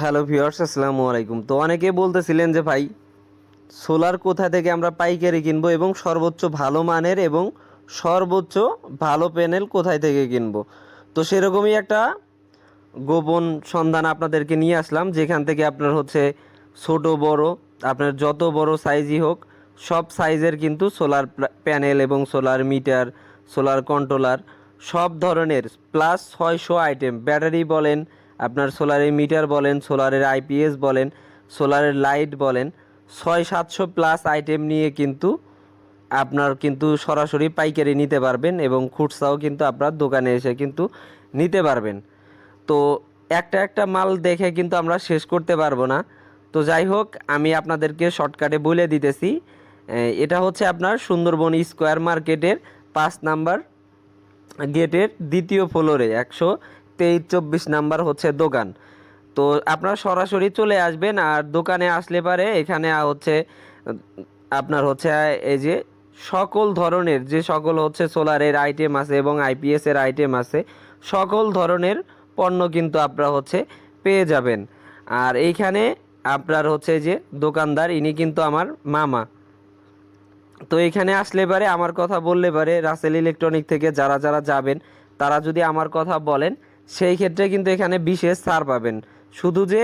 Hello viewers আসসালামু আলাইকুম। তো অনেকে বলতেছিলেন যে ভাই সোলার কোথা থেকে আমরা পাইকারি কিনবো এবং সর্বোচ্চ ভালো মানের এবং সর্বোচ্চ ভালো প্যানেল কোথায় থেকে কিনবো? তো সেরকমই একটা গোপন সন্ধান আপনাদেরকে নিয়ে আসলাম, যেখান থেকে আপনার হচ্ছে ছোট, বড়, আপনার যত বড় সাইজই হোক, সব সাইজের কিন্তু সোলার প্যানেল এবং সোলার মিটার সোলার কন্ট্রোলার সব ধরনের প্লাস ছয়শো আইটেম ব্যাটারি বলেন আপনার সোলারের মিটার বলেন, সোলারের আইপিএস বলেন, সোলারের লাইট বলেন ছয় সাতশো প্লাস আইটেম নিয়ে কিন্তু আপনার কিন্তু সরাসরি পাইকারি নিতে পারবেন এবং খুচরাও কিন্তু আপনার দোকানে এসে কিন্তু নিতে পারবেন। তো একটা একটা মাল দেখে কিন্তু আমরা শেষ করতে পারব না। তো যাই হোক, আমি আপনাদেরকে শর্টকাটে বলে দিতেছি। এটা হচ্ছে আপনার সুন্দরবন স্কোয়ার মার্কেটের পাঁচ নাম্বার গেটের দ্বিতীয় ফ্লোরে একশো তেইশ চব্বিশ নাম্বার হচ্ছে দোকান। তো আপনারা সরাসরি চলে আসবেন আর দোকানে আসলে পারে এখানে হচ্ছে, আপনার হচ্ছে এই যে সকল ধরনের যে সকল হচ্ছে সোলারের আইটেম আছে এবং আইপিএসের আইটেম আছে, সকল ধরনের পণ্য কিন্তু আপনারা হচ্ছে পেয়ে যাবেন। আর এইখানে আপনার হচ্ছে যে দোকানদার, ইনি কিন্তু আমার মামা। তো এখানে আসলে পারে, আমার কথা বললে পারে, রাসেল ইলেকট্রনিক থেকে যারা যারা যাবেন, তারা যদি আমার কথা বলেন সেই ক্ষেত্রে কিন্তু এখানে বিশেষ ছাড় পাবেন। শুধু যে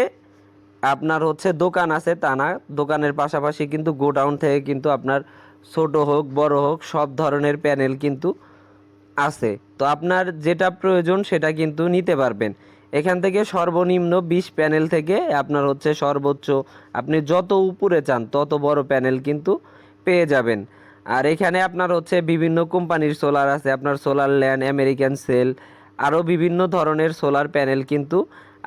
আপনার হচ্ছে দোকান আছে তা না, দোকানের পাশাপাশি কিন্তু গোডাউন থেকে কিন্তু আপনার ছোট হোক, বড় হোক, সব ধরনের প্যানেল কিন্তু আছে। তো আপনার যেটা প্রয়োজন সেটা কিন্তু নিতে পারবেন। এখান থেকে সর্বনিম্ন বিশ প্যানেল থেকে আপনার হচ্ছে সর্বোচ্চ, আপনি যত উপরে চান তত বড় প্যানেল কিন্তু পেয়ে যাবেন। আর এখানে আপনার হচ্ছে বিভিন্ন কোম্পানির সোলার আছে, আপনার সোলার ল্যান্ড, আমেরিকান সেল আরও বিভিন্ন ধরনের সোলার প্যানেল কিন্তু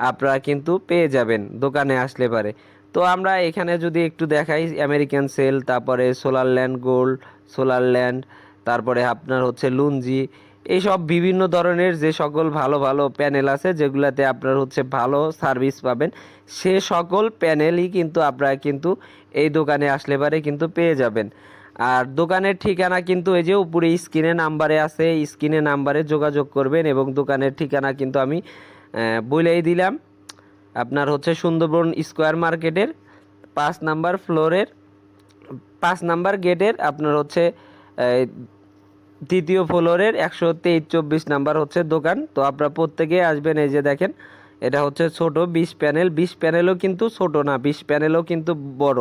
আপনারা কিন্তু পেয়ে যাবেন, দোকানে আসলে পারে। তো আমরা এখানে যদি একটু দেখাই আমেরিকান সেল তারপরে solar land gold solar land তারপরে আপনার হচ্ছে লুঞ্জি এইসব বিভিন্ন ধরনের যে সকল ভালো ভালো প্যানেল আছে, যেগুলাতে আপনার হচ্ছে ভালো সার্ভিস পাবেন, সে সকল প্যানেলই কিন্তু আপনারা কিন্তু এই দোকানে আসলে পারে কিন্তু পেয়ে যাবেন। আর দোকানের ঠিকানা কিন্তু এই যে উপরে স্ক্রিনে নাম্বারে আছে স্ক্রিনে নাম্বারে যোগাযোগ করবেন এবং দোকানের ঠিকানা কিন্তু আমি বলেই দিলাম। আপনার হচ্ছে সুন্দরবন স্কোয়ার মার্কেটের পাঁচ নাম্বার ফ্লোরের, পাঁচ নাম্বার গেটের আপনার হচ্ছে তৃতীয় ফ্লোরের একশো তেইশ চব্বিশ নাম্বার হচ্ছে দোকান। তো আপনারা প্রত্যেকে আসবেন, এই যে দেখেন, এটা হচ্ছে ছোট বিশ প্যানেল। বিশ প্যানেলও কিন্তু ছোট না, বিশ প্যানেলও কিন্তু বড়।